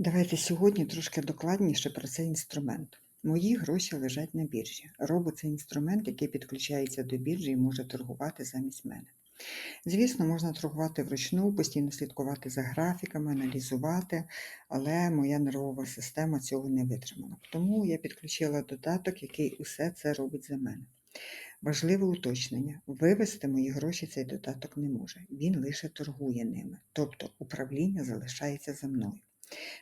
Давайте сьогодні трошки докладніше про цей інструмент. Мої гроші лежать на біржі. Робот це інструмент, який підключається до біржі і може торгувати замість мене. Звісно, можна торгувати вручну, постійно слідкувати за графіками, аналізувати, але моя нервова система цього не витримала. Тому я підключила додаток, який усе це робить за мене. Важливе уточнення: вивести мої гроші цей додаток не може. Він лише торгує ними, тобто управління залишається за мною.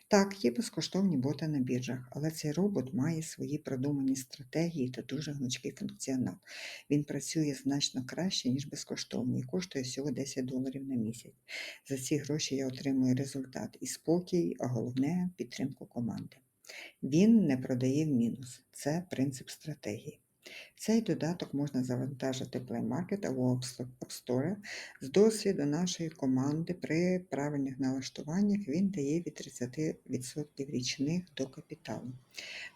Так, є безкоштовні боти на біржах, але цей робот має свої продумані стратегії та дуже гнучкий функціонал. Він працює значно краще, ніж безкоштовний, і коштує всього 10 доларів на місяць. За ці гроші я отримую результат і спокій, а головне підтримку команди. Він не продає в мінус. Це принцип стратегії. Цей додаток можна завантажити Play Market або App Store. З досвіду нашої команди при правильних налаштуваннях він дає від 30% річних до капіталу.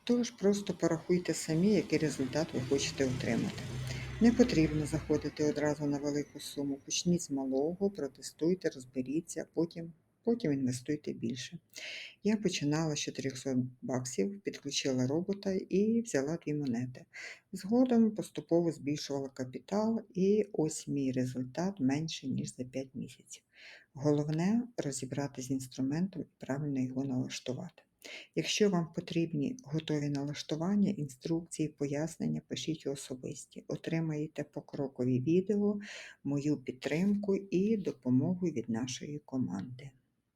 Тож просто порахуйте самі, який результат ви хочете отримати. Не потрібно заходити одразу на велику суму. Почніть з малого, протестуйте, розберіться, потім, потім інвестуйте більше. Я починала з 400 баксів, підключила робота і взяла дві монети. Згодом поступово збільшувала капітал, і ось мій результат менше, ніж за 5 місяців. Головне розібрати з інструментом і правильно його налаштувати. Якщо вам потрібні готові налаштування, інструкції, пояснення, пишіть особисті. Отримаєте покрокові відео, мою підтримку і допомогу від нашої команди.